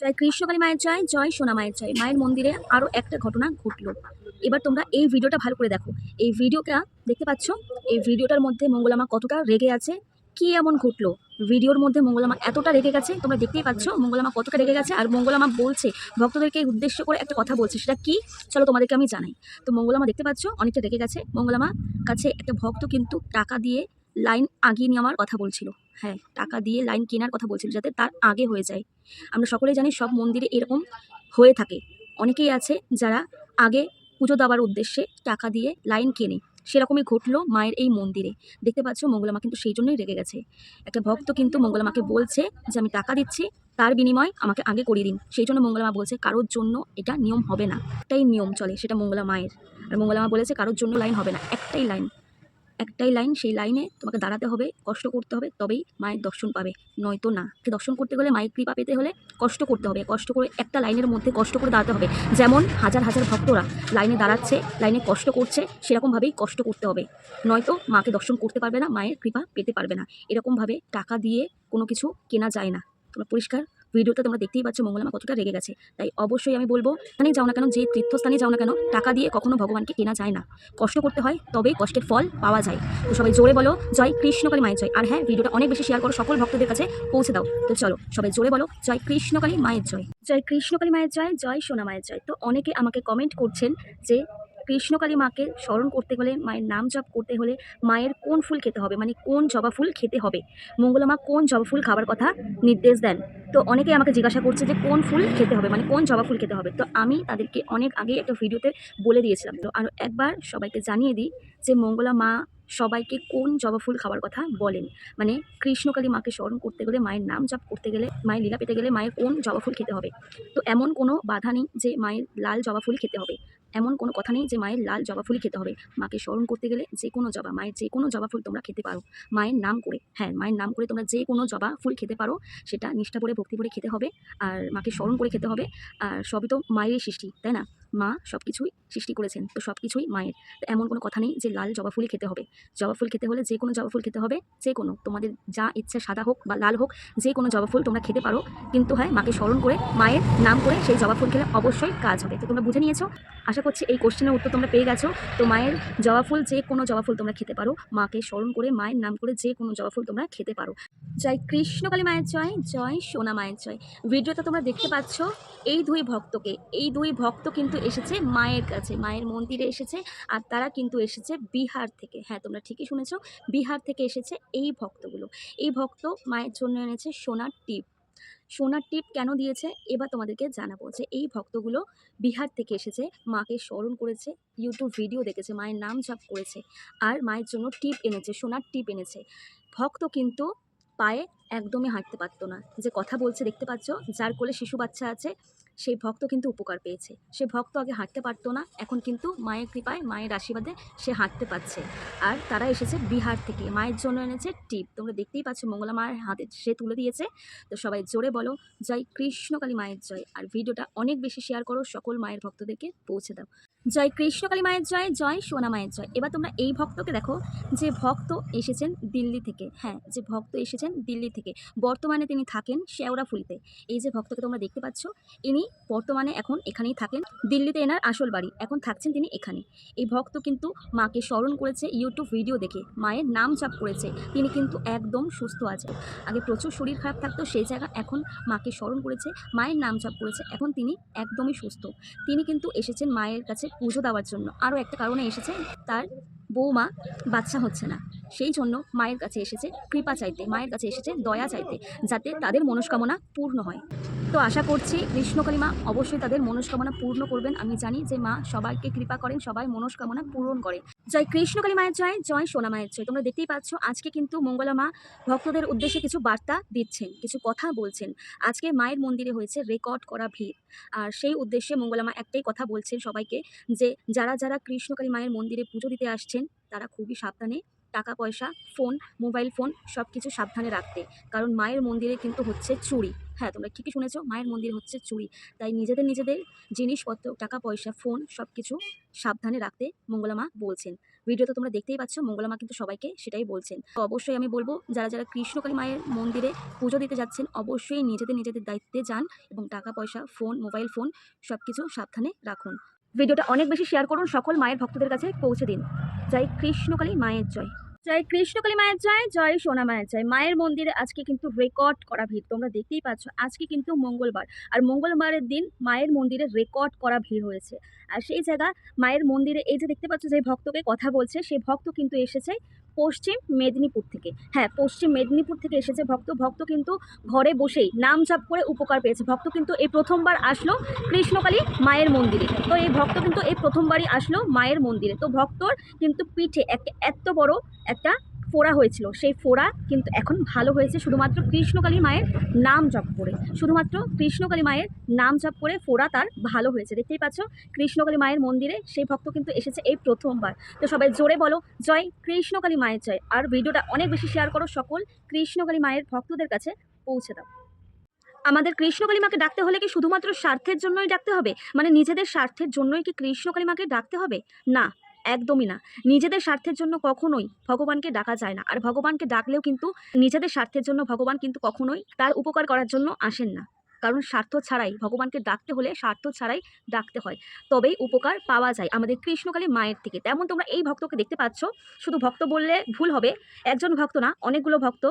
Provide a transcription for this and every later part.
জয় কৃষ্ণকালী মায়ের জয় জয় সোনা মায়ের জয়। মায়ের মন্দিরে আরও একটা ঘটনা ঘটলো। এবার তোমরা এই ভিডিওটা ভালো করে দেখো। এই ভিডিওটা দেখতে পাচ্ছ? এই ভিডিওটার মধ্যে মঙ্গলামা কতটা রেগে আছে? কি এমন ঘটলো? ভিডিওর মধ্যে মঙ্গলামা এতটা রেগে গেছে, তোমরা দেখতেই পাচ্ছ মঙ্গলামা কতটা রেগে গেছে। আর মঙ্গলামা বলছে, ভক্তদেরকে উদ্দেশ্য করে একটা কথা বলছে, সেটা কি? চলো তোমাদেরকে আমি জানাই। তো মঙ্গলামা দেখতে পাচ্ছ, অনেকটা রেগে গেছে। মঙ্গলামা কাছে একটা ভক্ত কিন্তু টাকা দিয়ে লাইন আগিয়ে নেওয়ার কথা বলছিল। হ্যাঁ টাকা দিয়ে লাইন কেনার কথা বলছিল যাতে তার আগে হয়ে যায়। আমরা সকলেই জানি সব মন্দিরে এরকম হয়ে থাকে। অনেকেই আছে যারা আগে পুজো দেওয়ার উদ্দেশ্যে টাকা দিয়ে লাইন কেনে। সেরকমই ঘটলো মায়ের এই মন্দিরে। দেখতে পাচ্ছ মঙ্গলামা কিন্তু সেই জন্যই রেগে গেছে। একটা ভক্ত কিন্তু মঙ্গলামাকে বলছে যে, আমি টাকা দিচ্ছি, তার বিনিময় আমাকে আগে করিয়ে দিন। সেই জন্য মঙ্গলামা বলছে, কারোর জন্য এটা নিয়ম হবে না। একটাই নিয়ম চলে, সেটা মঙ্গলা মায়ের। আর মঙ্গলামা বলেছে, কারোর জন্য লাইন হবে না। একটাই লাইন একটাই লাইন, সেই লাইনে তোমাকে দাঁড়াতে হবে, কষ্ট করতে হবে, তবেই মায়ের দর্শন পাবে। নয়তো না। দর্শন করতে গেলে মায়ের কৃপা পেতে হলে কষ্ট করতে হবে, কষ্ট করে একটা লাইনের মধ্যে কষ্ট করে দাঁড়াতে হবে। যেমন হাজার হাজার ভক্তরা লাইনে দাঁড়াচ্ছে, লাইনে কষ্ট করছে, সেরকমভাবেই কষ্ট করতে হবে। নয়তো মাকে দর্শন করতে পারবে না, মায়ের কৃপা পেতে পারবে না। এরকমভাবে টাকা দিয়ে কোনো কিছু কেনা যায় না। তোমরা পরিষ্কার ভিডিওটা তোমরা দেখতেই পাচ্ছ, মঙ্গলামা কতটা রেগে গেছে। তাই অবশ্যই আমি বলব এখানে যাও না কেন, যে তীর্থস্থানে যাও না কেন, টাকা দিয়ে কখনো ভগবানকে কেনা যায় না। কষ্ট করতে হয় তবেই কষ্টের ফল পাওয়া যায়। তো সবাই জোরে বলো, জয় কৃষ্ণকালী মায়ের জয়। আর হ্যাঁ ভিডিওটা অনেক বেশি শেয়ার করো, সকল ভক্তদের কাছে পৌঁছে দাও। তো চলো, সবাই জোরে বলো, জয় কৃষ্ণকালী মায়ের জয়। জয় কৃষ্ণকালী মায়ের জয় জয় সোনা মায়ের জয়। তো অনেকে আমাকে কমেন্ট করছেন যে কৃষ্ণকালী মাকে স্মরণ করতে হলে মায়ের নাম জপ করতে হলে মায়ের কোন ফুল খেতে হবে? মানে কোন জবা ফুল খেতে হবে? মঙ্গলা মা কোন জবা ফুল খাবার কথা নির্দেশ দেন? তো অনেকে আমাকে জিজ্ঞাসা করছে যে কোন ফুল খেতে হবে? মানে কোন জবা ফুল খেতে হবে? তো আমি তাদেরকে অনেক আগে একটা ভিডিওতে বলে দিয়েছিলাম। তো আর একবার সবাইকে জানিয়ে দিই যে মঙ্গলা মা সবাইকে কোন জবা ফুল খাবার কথা বলেন? মানে কৃষ্ণকালী মাকে স্মরণ করতে গেলে, মায়ের নাম জপ করতে গেলে, মায়ের লীলা পেতে গেলে মায়ের কোন জবা ফুল খেতে হবে? তো এমন কোনো বাধা নেই যে মায়ের লাল জবা ফুল খেতে হবে। এমন কোনো কথা নেই যে মায়ের লাল জবা ফুলই খেতে হবে। মাকে স্মরণ করতে গেলে যে কোনো জবা, মায়ের যে কোনো জবা ফুল তোমরা খেতে পারো। মায়ের নাম করে হ্যাঁ মায়ের নাম করে তোমরা যে কোনো জবা ফুল খেতে পারো, সেটা নিষ্ঠা করে ভক্তি করে খেতে হবে। আর মাকে স্মরণ করে খেতে হবে। আর সবই তো মায়েরই সৃষ্টি, তাই না? মা সব কিছুই সৃষ্টি করেছেন, তো সব কিছুই মায়ের। তো এমন কোনো কথা নেই যে লাল জবা ফুলই খেতে হবে। জবা ফুল খেতে হলে যে কোনো জবা ফুল খেতে হবে, যে কোনো। তোমাদের যা ইচ্ছা সাদা হোক বা লাল হোক, যে কোনো জবা ফুল তোমরা খেতে পারো। কিন্তু হ্যাঁ মাকে স্মরণ করে, মায়ের নাম করে সেই জবা ফুল খেলে অবশ্যই কাজ হবে। তো তোমরা বুঝে নিয়েছো? আশা করছি এই কোশ্চেনের উত্তর তোমরা পেয়ে গেছো। তো মায়ের জবা ফুল যে কোনো জবা ফুল তোমরা খেতে পারো। মাকে স্মরণ করে, মায়ের নাম করে যে কোনো জবা ফুল তোমরা খেতে পারো। জয় কৃষ্ণকালী মায়ের জয় জয় সোনা মায়ের জয়। ভিডিওতে তোমরা দেখতে পাচ্ছ, এই দুই ভক্তকে। এই দুই ভক্ত কিন্তু এসেছে, মায়ের কাছে, মায়ের মন্দিরে এসেছে আর তারা কিন্তু এসেছে বিহার থেকে। হ্যাঁ তোমরা ঠিকই শুনেছো, বিহার থেকে এসেছে এই ভক্তগুলো। এই ভক্ত মায়ের জন্য এনেছে সোনার টিপ। সোনার টিপ কেন দিয়েছে? এবার তোমাদেরকে জানাব যে এই ভক্তগুলো বিহার থেকে এসেছে, মাকে স্মরণ করেছে ইউটিউব ভিডিও দেখেছে, মায়ের নাম জপ করেছে আর মায়ের জন্য টিপ এনেছে, সোনার টিপ এনেছে। ভক্ত কিন্তু পায়ে একদমই হাঁটতে পারতো না। যে কথা বলছে, দেখতে পাচ্ছ, যার কোলে শিশু বাচ্চা আছে সেই ভক্ত কিন্তু উপকার পেয়েছে। সে ভক্ত আগে হাঁটতে পারতো না, এখন কিন্তু মায়ের কৃপায়, মায়ের আশীর্বাদে সে হাঁটতে পারছে। আর তারা এসেছে বিহার থেকে, মায়ের জন্য এনেছে টিপ। তোমরা দেখতেই পাচ্ছ মঙ্গলা মায়ের হাতে সে তুলে দিয়েছে। তো সবাই জোরে বলো, জয় কৃষ্ণকালী মায়ের জয়। আর ভিডিওটা অনেক বেশি শেয়ার করো, সকল মায়ের ভক্তদেরকে পৌঁছে দাও। জয় কৃষ্ণকালী মায়ের জয় জয় সোনা মায়ের জয়। এবার তোমরা এই ভক্তকে দেখো, যে ভক্ত এসেছেন দিল্লি থেকে। হ্যাঁ যে ভক্ত এসেছেন দিল্লি থেকে। বর্তমানে তিনি থাকেন শেওড়াফুলিতে এই যে ভক্তকে তোমরা দেখতে পাচ্ছ, ইনি বর্তমানে এখন এখানেই থাকেন। দিল্লিতে এনার আসল বাড়ি, এখন থাকছেন তিনি এখানে। এই ভক্ত কিন্তু মাকে স্মরণ করেছে ইউটিউব ভিডিও দেখে। মায়ের নাম চাপ করেছে। তিনি কিন্তু একদম সুস্থ আছে। আগে প্রচুর শরীর খারাপ থাকতো, সেই জায়গা এখন মাকে স্মরণ করেছে, মায়ের নাম চাপ করেছে। এখন তিনি একদমই সুস্থ। তিনি কিন্তু এসেছেন মায়ের কাছে পুজো দেওয়ার জন্য। আরও একটা কারণে এসেছে তার বৌমা বাচ্চা হচ্ছে না। সেই জন্য মায়ের কাছে এসেছে কৃপা চাইতে, মায়ের কাছে এসেছে দয়া চাইতে, যাতে তাদের মনস্কামনা পূর্ণ হয়। তো আশা করছি কৃষ্ণকালী মা অবশ্যই তাদের মনস্কামনা পূর্ণ করবেন। আমি জানি যে মা সবাইকে কৃপা করেন, সবাই মনস্কামনা পূরণ করে জয় কৃষ্ণকালী মায়ের জয় জয় সোনা মায়ের জয়। তোমরা দেখতেই পাচ্ছ, আজকে কিন্তু মঙ্গলা মা ভক্তদের উদ্দেশ্যে কিছু বার্তা দিচ্ছেন, কিছু কথা বলছেন। আজকে মায়ের মন্দিরে হয়েছে রেকর্ড করা ভিড়। আর সেই উদ্দেশ্যে মঙ্গলা মা একটাই কথা বলছেন সবাইকে যে, যারা যারা কৃষ্ণকালী মায়ের মন্দিরে পুজো দিতে আসছেন, তারা খুবই সাবধানে টাকা পয়সা ফোন, মোবাইল ফোন সব কিছু সাবধানে রাখতে। কারণ মায়ের মন্দিরে কিন্তু হচ্ছে চুরি। হ্যাঁ তোমরা ঠিকই শুনেছো, মায়ের মন্দির হচ্ছে চুরি। তাই নিজেদের নিজেদের জিনিসপত্র টাকা পয়সা ফোন সব কিছু সাবধানে রাখতে মঙ্গলা মা বলছেন। ভিডিওতে তোমরা দেখতেই পাচ্ছ মঙ্গলা মা কিন্তু সবাইকে সেটাই বলছেন। তো অবশ্যই আমি বলব, যারা যারা কৃষ্ণকালী মায়ের মন্দিরে পুজো দিতে যাচ্ছেন, অবশ্যই নিজেদের নিজেদের দায়িত্বে যান এবং টাকা পয়সা ফোন, মোবাইল ফোন সব কিছু সাবধানে রাখুন। ভিডিওটা অনেক বেশি শেয়ার করুন সকল মায়ের ভক্তদের কাছে পৌঁছে দিন। জয় কৃষ্ণকালী মায়ের জয়। জয় কৃষ্ণকালী মায়ের জয় জয় সোনা মায়ের জয়। মায়ের মন্দিরে আজকে কিন্তু রেকর্ড করা ভিড়, তোমরা দেখতেই পাচ্ছ। আজকে কিন্তু মঙ্গলবার। আর মঙ্গলবারের দিন মায়ের মন্দিরে রেকর্ড করা ভিড় হয়েছে। আর সেই জায়গা মায়ের মন্দিরে এই যে দেখতে পাচ্ছ যে ভক্তকে কথা বলছে, সেই ভক্ত কিন্তু এসেছে। পশ্চিম মেদিনীপুর থেকে। হ্যাঁ পশ্চিম মেদিনীপুর থেকে এসেছে ভক্ত। ভক্ত কিন্তু ঘরে বসেই নাম জাপ করে উপকার পেয়েছে। ভক্ত কিন্তু এই প্রথমবার আসলো কৃষ্ণকালী মায়ের মন্দিরে। তো এই ভক্ত কিন্তু এই প্রথমবারই আসলো মায়ের মন্দিরে। তো ভক্তর কিন্তু পিঠে একটা এত বড় একটা ফোড়া হয়েছিল। সেই ফোড়া কিন্তু এখন ভালো হয়েছে। শুধুমাত্র কৃষ্ণকালী মায়ের নাম জপ করে। শুধুমাত্র কৃষ্ণকালী মায়ের নাম জপ করে ফোড়া তার ভালো হয়েছে। দেখতেই পাচ্ছ, কৃষ্ণকালী মায়ের মন্দিরে সেই ভক্ত কিন্তু এসেছে এই প্রথমবার। তো সবাই জোরে বলো, জয় কৃষ্ণকালী মায়ের জয়। আর ভিডিওটা অনেক বেশি শেয়ার করো, সকল কৃষ্ণকালী মায়ের ভক্তদের কাছে পৌঁছে দাও। আমাদের কৃষ্ণকালী মাকে ডাকতে হলে কি শুধুমাত্র স্বার্থের জন্যই ডাকতে হবে? মানে নিজেদের স্বার্থের জন্যই কি কৃষ্ণকালী মাকে ডাকতে হবে? না একদমই না। নিজেদের স্বার্থের জন্য কখনোই ভগবানকে ডাকা যায় না। আর ভগবানকে ডাকলেও কিন্তু নিজেদের স্বার্থের জন্য ভগবান কিন্তু কখনোই তার উপকার করার জন্য আসেন না। কারণ স্বার্থ ছাড়াই ভগবানকে ডাকতে হলে স্বার্থ ছাড়াই ডাকতে হয়। তবেই উপকার পাওয়া যায় আমাদের কৃষ্ণকালী মায়ের থেকে তেমন তোমরা এই ভক্তকে দেখতে পাচ্ছ। শুধু ভক্ত বললে ভুল হবে। একজন ভক্ত না, অনেকগুলো ভক্ত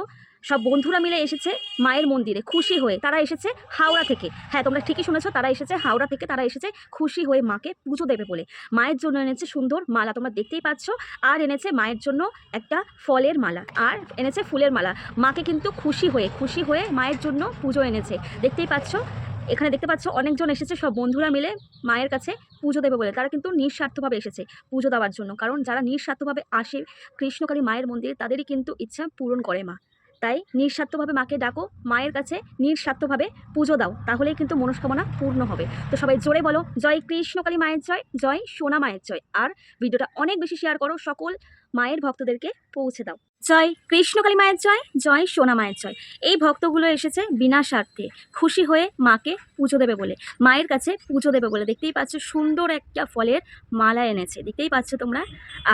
সব বন্ধুরা মিলে এসেছে মায়ের মন্দিরে খুশি হয়ে। তারা এসেছে হাওড়া থেকে। হ্যাঁ তোমরা ঠিকই শুনেছো, তারা এসেছে হাওড়া থেকে, তারা এসেছে খুশি হয়ে মাকে পুজো দেবে বলে। মায়ের জন্য এনেছে সুন্দর মালা, তোমরা দেখতেই পাচ্ছ। আর এনেছে মায়ের জন্য একটা ফলের মালা, আর এনেছে ফুলের মালা। মাকে কিন্তু খুশি হয়ে খুশি হয়ে মায়ের জন্য পুজো এনেছে। দেখতেই পাচ্ছ, এখানে দেখতে পাচ্ছ অনেকজন এসেছে, সব বন্ধুরা মিলে মায়ের কাছে পুজো দেবে বলে। তারা কিন্তু নিঃস্বার্থভাবে এসেছে পুজো দেওয়ার জন্য। কারণ যারা নিঃস্বার্থভাবে আসে কৃষ্ণকালী মায়ের মন্দিরে, তাদেরই কিন্তু ইচ্ছা পূরণ করে মা। তাই নিঃস্বার্থভাবে মাকে ডাকো, মায়ের কাছে নিঃস্বার্থভাবে পুজো দাও, তাহলেই কিন্তু মনস্কামনা পূর্ণ হবে। তো সবাই জোরে বলো, জয় কৃষ্ণকালী মায়ের জয় জয় সোনা মায়ের জয়। আর ভিডিওটা অনেক বেশি শেয়ার করো, সকল মায়ের ভক্তদেরকে পৌঁছে দাও। জয় কৃষ্ণকালী মায়ের জয় জয় সোনা মায়ের জয়। এই ভক্তগুলো এসেছে বিনা স্বার্থে খুশি হয়ে মাকে পুজো দেবে বলে, মায়ের কাছে পুজো দেবে বলে। দেখতেই পাচ্ছ সুন্দর একটা ফলের মালা এনেছে, দেখতেই পাচ্ছ তোমরা।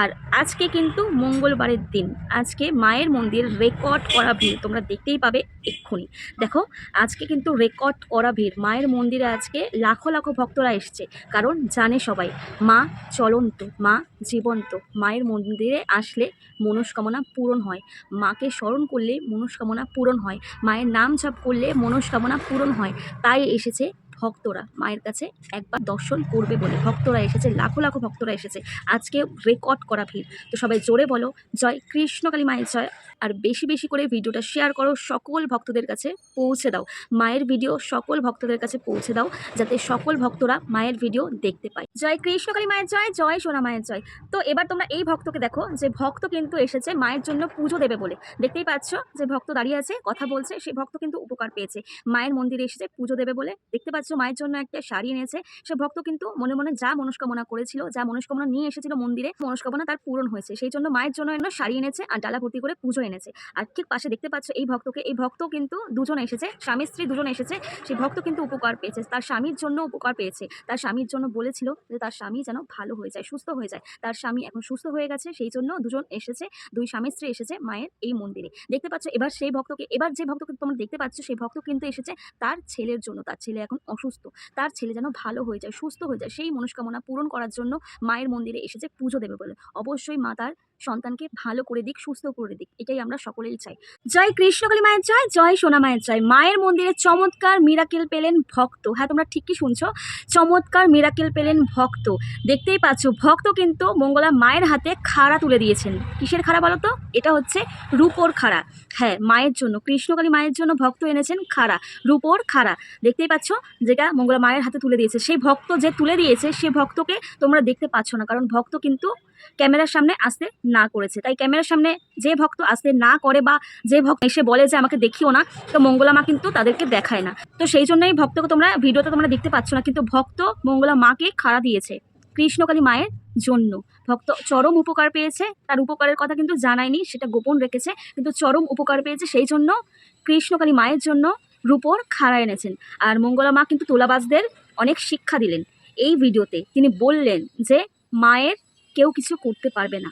আর আজকে কিন্তু মঙ্গলবারের দিন, আজকে মায়ের মন্দির রেকর্ড করা ভিড়, তোমরা দেখতেই পাবে এক্ষুনি। দেখো, আজকে কিন্তু রেকর্ড করা ভিড়, মায়ের মন্দিরে আজকে লাখো লাখো ভক্তরা এসছে, কারণ জানে সবাই, মা চলন্ত, মা জীবন্ত, মায়ের মন্দিরে আসলে মনস্কামনা পূরণ হয়। মাকে স্মরণ করলে মনস্কামনা পূরণ হয়। মায়ের নাম জপ করলে মনস্কামনা পূরণ হয়। তাই এসেছে ভক্তরা মায়ের কাছে একবার দর্শন করবে বলে ভক্তরা এসেছে, লাখো লাখো ভক্তরা এসেছে। আজকে রেকর্ড করা ভিড়। তো সবাই জোরে বলো, জয় কৃষ্ণকালী মায়ের জয়। আর বেশি বেশি করে ভিডিওটা শেয়ার করো, সকল ভক্তদের কাছে পৌঁছে দাও। মায়ের ভিডিও সকল ভক্তদের কাছে পৌঁছে দাও, যাতে সকল ভক্তরা মায়ের ভিডিও দেখতে পায়। জয় কৃষ্ণকালী মায়ের জয় জয় সোনা মায়ের জয়। তো এবার তোমরা এই ভক্তকে দেখো, যে ভক্ত কিন্তু এসেছে মায়ের জন্য পুজো দেবে বলে। দেখতেই পাচ্ছ যে ভক্ত দাঁড়িয়ে আছে, কথা বলছে সেই ভক্ত কিন্তু উপকার পেয়েছে। মায়ের মন্দিরে এসেছে, পুজো দেবে বলে। দেখতে পাচ্ছ মায়ের জন্য একটা শাড়ি এনেছে। সে ভক্ত কিন্তু মনে মনে যা মনস্কামনা করেছিল, যা মনস্কামনা নিয়ে এসেছিল মন্দিরে, মনস্কামনা তার পূরণ হয়েছে। সেই জন্য মায়ের জন্য একটা শাড়ি এনেছে আর ডালা ভর্তি করে পুজো এনেছে। আর ঠিক পাশে দেখতে পাচ্ছ এই ভক্তকে, এই ভক্ত কিন্তু দুজন এসেছে, স্বামী স্ত্রী দুজন এসেছে। সেই ভক্ত কিন্তু উপকার পেয়েছে, তার স্বামীর জন্য উপকার পেয়েছে। তার স্বামীর জন্য বলেছিল যে তার স্বামী যেন ভালো হয়ে যায়, সুস্থ হয়ে যায়। তার স্বামী এখন সুস্থ হয়ে গেছে, সেই জন্য দুজন এসেছে, দুই স্বামী স্ত্রী এসেছে মায়ের এই মন্দিরে। দেখতে পাচ্ছ, এবার সেই ভক্তকে, এবার যে ভক্তকে তোমরা দেখতে পাচ্ছ, সেই ভক্ত কিন্তু এসেছে তার ছেলের জন্য। তার ছেলে এখন অসুস্থ। তার ছেলে যেন ভালো হয়ে যায়, সুস্থ হয়ে যায়, সেই মনস্কামনা পূরণ করার জন্য মায়ের মন্দিরে এসেছে পুজো দেবে বলে। অবশ্যই মা তার সন্তানকে ভালো করে দিক, সুস্থ করে দিক, এটাই আমরা সকলেই চাই। জয় কৃষ্ণকালী মায়ের জয় জয় সোনা মায়ের জয়। মায়ের মন্দিরে চমৎকার মিরাকেল পেলেন ভক্ত। হ্যাঁ তোমরা ঠিকই শুনছো, চমৎকার মিরাকেল পেলেন ভক্ত। দেখতেই পাচ্ছ, ভক্ত কিন্তু মঙ্গলা মায়ের হাতে খাড়া তুলে দিয়েছেন। কিসের খাড়া বলো তো? এটা হচ্ছে রূপোর খাড়া। হ্যাঁ মায়ের জন্য কৃষ্ণকালী মায়ের জন্য ভক্ত এনেছেন খাড়া, রূপোর খাড়া। দেখতেই পাচ্ছ, যেটা মঙ্গলা মায়ের হাতে তুলে দিয়েছে। সেই ভক্ত যে তুলে দিয়েছে, সে ভক্তকে তোমরা দেখতে পাচ্ছ না, কারণ ভক্ত কিন্তু ক্যামেরার সামনে আসতে না করেছে। তাই ক্যামেরার সামনে যে ভক্ত আসতে না করে বা যে ভক্ত এসে বলে যে আমাকে দেখিও না, তো মঙ্গলা মা কিন্তু তাদেরকে দেখায় না। তো সেই জন্যই ভক্তকে তোমরা ভিডিওতে তোমরা দেখতে পাচ্ছ না, কিন্তু ভক্ত মঙ্গলা মাকে খাড়া দিয়েছে কৃষ্ণকালী মায়ের জন্য। ভক্ত চরম উপকার পেয়েছে, তার উপকারের কথা কিন্তু জানায়নি, সেটা গোপন রেখেছে, কিন্তু চরম উপকার পেয়েছে সেই জন্য কৃষ্ণকালী মায়ের জন্য রূপোর খাড়া এনেছেন। আর মঙ্গলা মা কিন্তু তোলাবাজদের অনেক শিক্ষা দিলেন। এই ভিডিওতে তিনি বললেন যে মায়ের কেউ কিছু করতে পারবে না।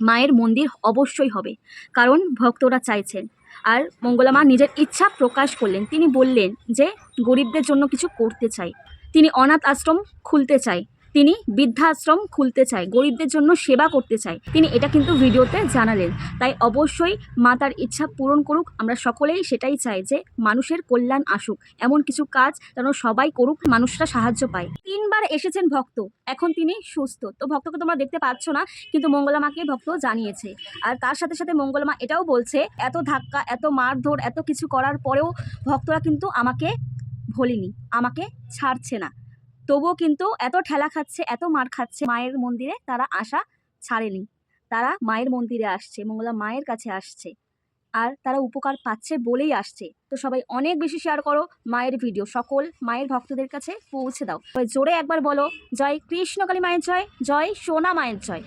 মায়ের মন্দির অবশ্যই হবে, কারণ ভক্তরা চাইছেন। আর মঙ্গলা মা নিজের ইচ্ছা প্রকাশ করলেন। তিনি বললেন যে, গরিবদের জন্য কিছু করতে চাই। তিনি অনাথ আশ্রম খুলতে চাই। তিনি বৃদ্ধাশ্রম খুলতে চায়, গরিবদের জন্য সেবা করতে চায়। তিনি এটা কিন্তু ভিডিওতে জানালেন। তাই অবশ্যই মা তার ইচ্ছা পূরণ করুক। আমরা সকলেই সেটাই চাই যে মানুষের কল্যাণ আসুক। এমন কিছু কাজ যেন সবাই করুক, মানুষরা সাহায্য পায়। তিনবার এসেছেন ভক্ত। এখন তিনি সুস্থ। তো ভক্তকে তোমরা দেখতে পাচ্ছ না, কিন্তু মঙ্গলা মাকে ভক্ত জানিয়েছে। আর তার সাথে সাথে মঙ্গলা মা এটাও বলছে, এত ধাক্কা, এত মারধর, এত কিছু করার পরেও ভক্তরা কিন্তু আমাকে ভোলেনি, আমাকে ছাড়ছে না। তবুও কিন্তু এত ঠেলা খাচ্ছে, এত মার খাচ্ছে মায়ের মন্দিরে তারা আসা ছাড়েনি। তারা মায়ের মন্দিরে আসছে, মঙ্গলা মায়ের কাছে আসছে। আর তারা উপকার পাচ্ছে বলেই আসছে। তো সবাই অনেক বেশি শেয়ার করো মায়ের ভিডিও সকল মায়ের ভক্তদের কাছে পৌঁছে দাও। জোরে একবার বলো, জয় কৃষ্ণকালী মায়ের জয় জয় সোনা মায়ের জয়।